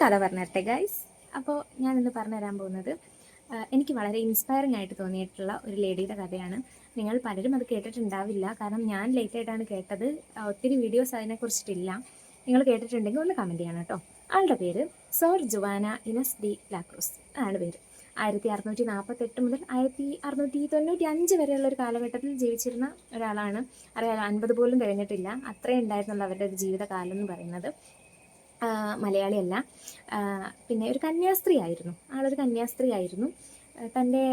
കഥ പറഞ്ഞിട്ടെ ഗൈസ് അപ്പോൾ ഞാൻ ഇന്ന് പറഞ്ഞു തരാൻ പോകുന്നത് എനിക്ക് വളരെ ഇൻസ്പയറിംഗ് ആയിട്ട് തോന്നിയിട്ടുള്ള ഒരു ലേഡിയുടെ കഥയാണ്. നിങ്ങൾ പലരും അത് കേട്ടിട്ടുണ്ടാവില്ല. കാരണം ഞാൻ ലേറ്റ് ആയിട്ടാണ് കേട്ടത്. ഒത്തിരി വീഡിയോസ് അതിനെക്കുറിച്ചിട്ടില്ല നിങ്ങൾ കേട്ടിട്ടുണ്ടെങ്കിൽ ഒന്ന് കമന്റ് ചെയ്യണം കേട്ടോ. ആളുടെ പേര് Sor Juana Ines de la Cruz ആണ് പേര്. ആയിരത്തി അറുന്നൂറ്റി നാൽപ്പത്തെട്ട് മുതൽ ആയിരത്തി അറുന്നൂറ്റി തൊണ്ണൂറ്റി അഞ്ച് വരെയുള്ള ഒരു കാലഘട്ടത്തിൽ ജീവിച്ചിരുന്ന ഒരാളാണ്. അറിയാലോ അൻപത് പോലും കഴിഞ്ഞിട്ടില്ല. അത്രയും ഉണ്ടായിരുന്നുള്ള അവരുടെ ഒരു ജീവിതകാലം എന്ന് പറയുന്നത്. മലയാളിയല്ല. പിന്നെ ഒരു കന്യാസ്ത്രീ ആയിരുന്നു ആളൊരു കന്യാസ്ത്രീ ആയിരുന്നു തന്റെ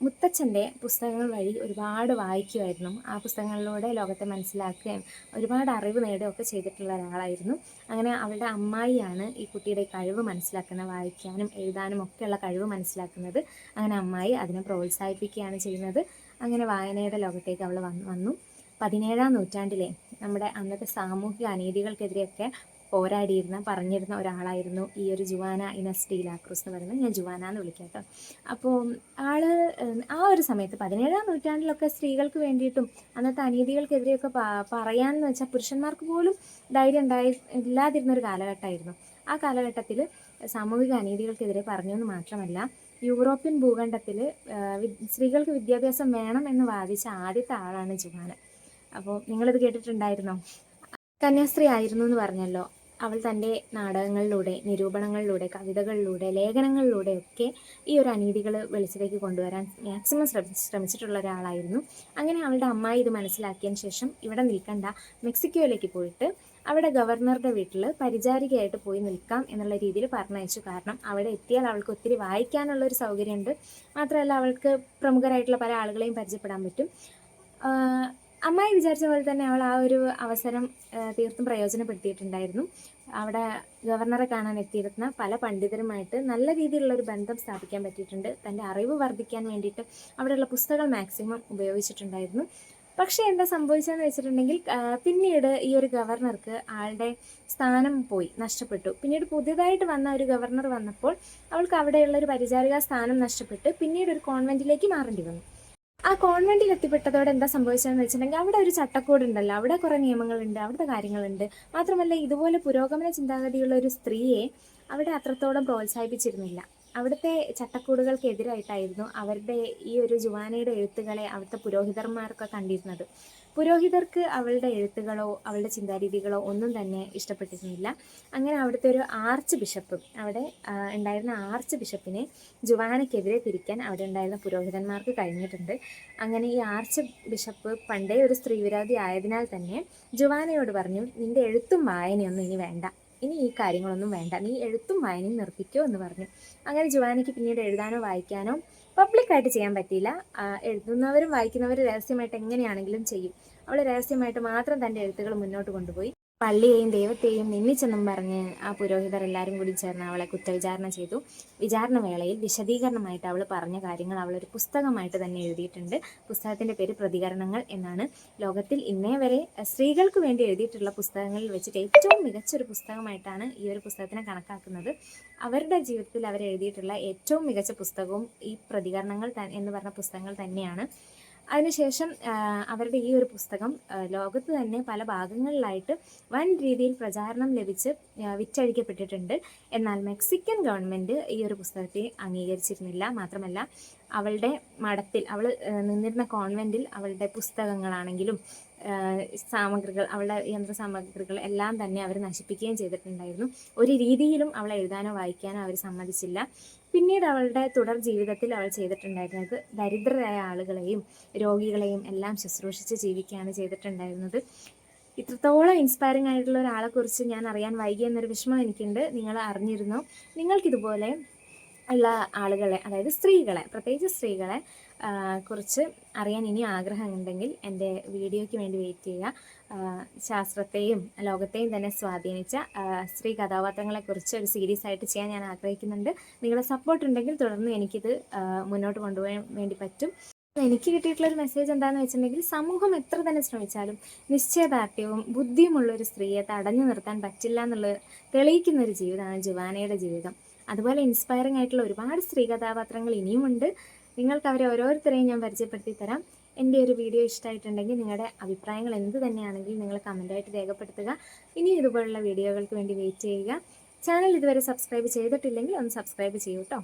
മുത്തച്ഛന്റെ പുസ്തകങ്ങൾ വഴി ഒരുപാട് വായിക്കുമായിരുന്നു ആ പുസ്തകങ്ങളിലൂടെ ലോകത്തെ മനസ്സിലാക്കുകയും ഒരുപാട് അറിവ് നേടുകയും ഒക്കെ ചെയ്തിട്ടുള്ള ഒരാളായിരുന്നു. അങ്ങനെ അവളുടെ അമ്മായിയാണ് ഈ കുട്ടിയുടെ കഴിവ് മനസ്സിലാക്കുന്നത് വായിക്കാനും എഴുതാനും ഒക്കെയുള്ള കഴിവ് മനസ്സിലാക്കുന്നത്. അങ്ങനെ അമ്മായി അതിനെ പ്രോത്സാഹിപ്പിക്കുകയാണ് ചെയ്യുന്നത്. അങ്ങനെ വായനയുടെ ലോകത്തേക്ക് അവൾ വന്നു. പതിനേഴാം നൂറ്റാണ്ടിലെ നമ്മുടെ അന്നത്തെ സാമൂഹിക അനീതികൾക്കെതിരെയൊക്കെ പോരാടിയിരുന്ന പറഞ്ഞിരുന്ന ഒരാളായിരുന്നു ഈ ഒരു ജുവാന ഇനസ് ഡി ലാക്രൂസ് എന്ന് പറയുന്നത്. ഞാൻ ജുവാന എന്ന് വിളിക്കാം കേട്ടോ. അപ്പോൾ ആൾ ആ ഒരു സമയത്ത് പതിനേഴാം നൂറ്റാണ്ടിലൊക്കെ സ്ത്രീകൾക്ക് വേണ്ടിയിട്ടും അന്നത്തെ അനീതികൾക്കെതിരെയൊക്കെ പറയാന്ന് വെച്ചാൽ പുരുഷന്മാർക്ക് പോലും ധൈര്യം ഉണ്ടായി ഇല്ലാതിരുന്ന ഒരു കാലഘട്ടമായിരുന്നു. ആ കാലഘട്ടത്തിൽ സാമൂഹിക അനീതികൾക്കെതിരെ പറഞ്ഞു എന്ന് മാത്രമല്ല യൂറോപ്യൻ ഭൂഖണ്ഡത്തിൽ സ്ത്രീകൾക്ക് വിദ്യാഭ്യാസം വേണം എന്ന് വാദിച്ച ആദ്യത്തെ ആളാണ് ജുവാന. അപ്പോൾ നിങ്ങളിത് കേട്ടിട്ടുണ്ടായിരുന്നോ? കന്യാസ്ത്രീ ആയിരുന്നു എന്ന് പറഞ്ഞല്ലോ. അവൾ തന്റെ നാടകങ്ങളിലൂടെ നിരൂപണങ്ങളിലൂടെ കവിതകളിലൂടെ ലേഖനങ്ങളിലൂടെ ഒക്കെ ഈ ഒരു അനീതികൾ വെളിച്ചത്തേക്ക് കൊണ്ടുവരാൻ മാക്സിമം ശ്രമി ശ്രമിച്ചിട്ടുള്ള ഒരാളായിരുന്നു. അങ്ങനെ അവളുടെ അമ്മായി ഇത് മനസ്സിലാക്കിയതിന് ശേഷം ഇവിടെ നിൽക്കണ്ട മെക്സിക്കോയിലേക്ക് പോയിട്ട് അവിടെ ഗവർണറുടെ വീട്ടിൽ പരിചാരികയായിട്ട് പോയി നിൽക്കാം എന്നുള്ള രീതിയിൽ പറഞ്ഞയച്ചു. കാരണം അവിടെ എത്തിയാൽ അവൾക്ക് ഒത്തിരി വായിക്കാനുള്ള ഒരു സൗകര്യമുണ്ട്. മാത്രമല്ല അവൾക്ക് പ്രമുഖരായിട്ടുള്ള പല ആളുകളെയും പരിചയപ്പെടാൻ പറ്റും. അമ്മായി വിചാരിച്ച പോലെ തന്നെ അവൾ ആ ഒരു അവസരം തീർത്തും പ്രയോജനപ്പെടുത്തിയിട്ടുണ്ടായിരുന്നു. അവിടെ ഗവർണറെ കാണാൻ എത്തിയിരുന്ന പല പണ്ഡിതരുമായിട്ട് നല്ല രീതിയിലുള്ള ഒരു ബന്ധം സ്ഥാപിക്കാൻ പറ്റിയിട്ടുണ്ട്. തന്റെ അറിവ് വർദ്ധിക്കാൻ വേണ്ടിയിട്ട് അവിടെയുള്ള പുസ്തകങ്ങൾ മാക്സിമം ഉപയോഗിച്ചിട്ടുണ്ടായിരുന്നു. പക്ഷേ എന്താ സംഭവിച്ചതെന്ന് വെച്ചിട്ടുണ്ടെങ്കിൽ പിന്നീട് ഈ ഒരു ഗവർണർക്ക് ആളുടെ സ്ഥാനം പോയി നഷ്ടപ്പെട്ടു. പിന്നീട് പുതിയതായിട്ട് വന്ന ഒരു ഗവർണർ വന്നപ്പോൾ അവൾക്ക് അവിടെയുള്ള ഒരു പരിചാരിക സ്ഥാനം നഷ്ടപ്പെട്ട് പിന്നീട് ഒരു കോൺവെന്റിലേക്ക് മാറേണ്ടി വന്നു. ആ കോൺവെന്റിൽ എത്തിപ്പെട്ടതോടെ എന്താ സംഭവിച്ചതെന്ന് വെച്ചിട്ടുണ്ടെങ്കിൽ അവിടെ ഒരു ചട്ടക്കൂട് ഉണ്ടല്ലോ അവിടെ കുറെ നിയമങ്ങളുണ്ട് അവിടുത്തെ കാര്യങ്ങളുണ്ട്. മാത്രമല്ല ഇതുപോലെ പുരോഗമന ചിന്താഗതിയുള്ള ഒരു സ്ത്രീയെ അവിടെ അത്രത്തോളം പ്രോത്സാഹിപ്പിച്ചിരുന്നില്ല. അവിടുത്തെ ചട്ടക്കൂടുകൾക്കെതിരായിട്ടായിരുന്നു അവരുടെ ഈ ഒരു ജുവാനയുടെ എഴുത്തുകളെ അവിടുത്തെ പുരോഹിതന്മാരൊക്കെ കണ്ടിരുന്നത്. പുരോഹിതർക്ക് അവളുടെ എഴുത്തുകളോ അവളുടെ ചിന്താരീതികളോ ഒന്നും തന്നെ ഇഷ്ടപ്പെട്ടിരുന്നില്ല. അങ്ങനെ അവിടുത്തെ ഒരു ആർച്ച് ബിഷപ്പ് അവിടെ ഉണ്ടായിരുന്ന ആർച്ച് ബിഷപ്പിനെ ജുവാനയ്ക്കെതിരെ തിരിക്കാൻ അവിടെ ഉണ്ടായിരുന്ന പുരോഹിതന്മാർക്ക് കഴിഞ്ഞിട്ടുണ്ട്. അങ്ങനെ ഈ ആർച്ച് ബിഷപ്പ് പണ്ടേ ഒരു സ്ത്രീവിരോധി ആയതിനാൽ തന്നെ ജുവാനയോട് പറഞ്ഞു നിന്റെ എഴുത്തും വായനയൊന്നും ഇനി വേണ്ട. ഇനി ഈ കാര്യങ്ങളൊന്നും വേണ്ട. നീ എഴുത്തും വായനയും നിർത്തിക്കോ എന്ന് പറഞ്ഞു. അങ്ങനെ ജുവാനയ്ക്ക് പിന്നീട് എഴുതാനോ വായിക്കാനോ പബ്ലിക്കായിട്ട് ചെയ്യാൻ പറ്റിയില്ല. എഴുതുന്നവരും വായിക്കുന്നവരും രഹസ്യമായിട്ട് എങ്ങനെയാണെങ്കിലും ചെയ്യും. അവൾ രഹസ്യമായിട്ട് മാത്രം തന്റെ എഴുത്തുകൾ മുന്നോട്ട് കൊണ്ടുപോയി. പള്ളിയെയും ദൈവത്തെയും നിന്നിച്ചെന്നും പറഞ്ഞ് ആ പുരോഹിതർ എല്ലാവരും കൂടി ചേർന്ന് അവളെ കുറ്റവിചാരണ ചെയ്തു. വിചാരണ വേളയിൽ വിശദീകരണമായിട്ട് അവൾ പറഞ്ഞ കാര്യങ്ങൾ അവൾ ഒരു പുസ്തകമായിട്ട് തന്നെ എഴുതിയിട്ടുണ്ട്. പുസ്തകത്തിന്റെ പേര് പ്രതികരണങ്ങൾ എന്നാണ്. ലോകത്തിൽ ഇന്നേ വരെ സ്ത്രീകൾക്ക് വേണ്ടി എഴുതിയിട്ടുള്ള പുസ്തകങ്ങളിൽ വെച്ചിട്ട് ഏറ്റവും മികച്ചൊരു പുസ്തകമായിട്ടാണ് ഈ ഒരു പുസ്തകത്തിനെ കണക്കാക്കുന്നത്. അവരുടെ ജീവിതത്തിൽ അവർ എഴുതിയിട്ടുള്ള ഏറ്റവും മികച്ച പുസ്തകവും ഈ പ്രതികരണങ്ങൾ എന്ന് പറഞ്ഞ പുസ്തകങ്ങൾ തന്നെയാണ്. അതിനുശേഷം അവരുടെ ഈ ഒരു പുസ്തകം ലോകത്ത് തന്നെ പല ഭാഗങ്ങളിലായിട്ട് വൻ രീതിയിൽ പ്രചാരണം ലഭിച്ച് വിറ്റഴിക്കപ്പെട്ടിട്ടുണ്ട്. എന്നാൽ മെക്സിക്കൻ ഗവൺമെന്റ് ഈ ഒരു പുസ്തകത്തെ അംഗീകരിച്ചിരുന്നില്ല. മാത്രമല്ല അവളുടെ മഠത്തിൽ അവൾ നിന്നിരുന്ന കോൺവെന്റിൽ അവളുടെ പുസ്തകങ്ങളാണെങ്കിലും സാമഗ്രികൾ അവളുടെ യന്ത്ര സാമഗ്രികൾ എല്ലാം തന്നെ അവർ നശിപ്പിക്കുകയും ചെയ്തിട്ടുണ്ടായിരുന്നു. ഒരു രീതിയിലും അവളെ എഴുതാനോ വായിക്കാനോ അവർ സമ്മതിച്ചില്ല. പിന്നീട് അവളുടെ തുടർ ജീവിതത്തിൽ അവൾ ചെയ്തിട്ടുണ്ടായിരുന്നത് ദരിദ്രരായ ആളുകളെയും രോഗികളെയും എല്ലാം ശുശ്രൂഷിച്ച് ജീവിക്കുകയാണ് ചെയ്തിട്ടുണ്ടായിരുന്നത്. ഇത്രത്തോളം ഇൻസ്പയറിംഗ് ആയിട്ടുള്ള ഒരാളെക്കുറിച്ച് ഞാൻ അറിയാൻ വൈകിയെന്നൊരു വിഷമം എനിക്കുണ്ട്. നിങ്ങൾ അറിഞ്ഞിരുന്നു. നിങ്ങൾക്കിതുപോലെ ഉള്ള ആളുകളെ അതായത് സ്ത്രീകളെ പ്രത്യേകിച്ച് സ്ത്രീകളെ കുറിച്ച് അറിയാൻ ഇനി ആഗ്രഹമുണ്ടെങ്കിൽ എന്റെ വീഡിയോയ്ക്ക് വേണ്ടി വെയിറ്റ് ചെയ്യുക. ശാസ്ത്രത്തെയും ലോകത്തെയും തന്നെ സ്വാധീനിച്ച സ്ത്രീ കഥാപാത്രങ്ങളെക്കുറിച്ച് ഒരു സീരീസ് ആയിട്ട് ചെയ്യാൻ ഞാൻ ആഗ്രഹിക്കുന്നുണ്ട്. നിങ്ങളുടെ സപ്പോർട്ട് ഉണ്ടെങ്കിൽ തുടർന്ന് എനിക്കിത് മുന്നോട്ട് കൊണ്ടുപോകാൻ വേണ്ടി പറ്റും. എനിക്ക് കിട്ടിയിട്ടുള്ള ഒരു മെസ്സേജ് എന്താണെന്ന് വെച്ചിട്ടുണ്ടെങ്കിൽ സമൂഹം എത്ര തന്നെ ശ്രമിച്ചാലും നിശ്ചയദാർഢ്യവും ബുദ്ധിയുമുള്ള ഒരു സ്ത്രീയെ തടഞ്ഞു നിർത്താൻ പറ്റില്ല എന്നുള്ളത് തെളിയിക്കുന്ന ഒരു ജീവിതമാണ് ജുവാനയുടെ ജീവിതം. അതുപോലെ ഇൻസ്പയറിംഗ് ആയിട്ടുള്ള ഒരുപാട് സ്ത്രീ കഥാപാത്രങ്ങൾ ഇനിയുമുണ്ട്. നിങ്ങൾക്ക് അവരെ ഓരോരുത്തരെയും ഞാൻ പരിചയപ്പെടുത്തി തരാം എന്റെ ഒരു വീഡിയോ ഇഷ്ടമായിട്ടുണ്ടെങ്കിൽ നിങ്ങളുടെ അഭിപ്രായങ്ങൾ എന്ത് തന്നെയാണെങ്കിലും നിങ്ങൾ കമന്റായിട്ട് രേഖപ്പെടുത്തുക. ഇനി ഇതുപോലുള്ള വീഡിയോകൾക്ക് വേണ്ടി വെയിറ്റ് ചെയ്യുക. ചാനൽ ഇതുവരെ സബ്സ്ക്രൈബ് ചെയ്തിട്ടില്ലെങ്കിൽ ഒന്ന് സബ്സ്ക്രൈബ് ചെയ്യൂ കേട്ടോ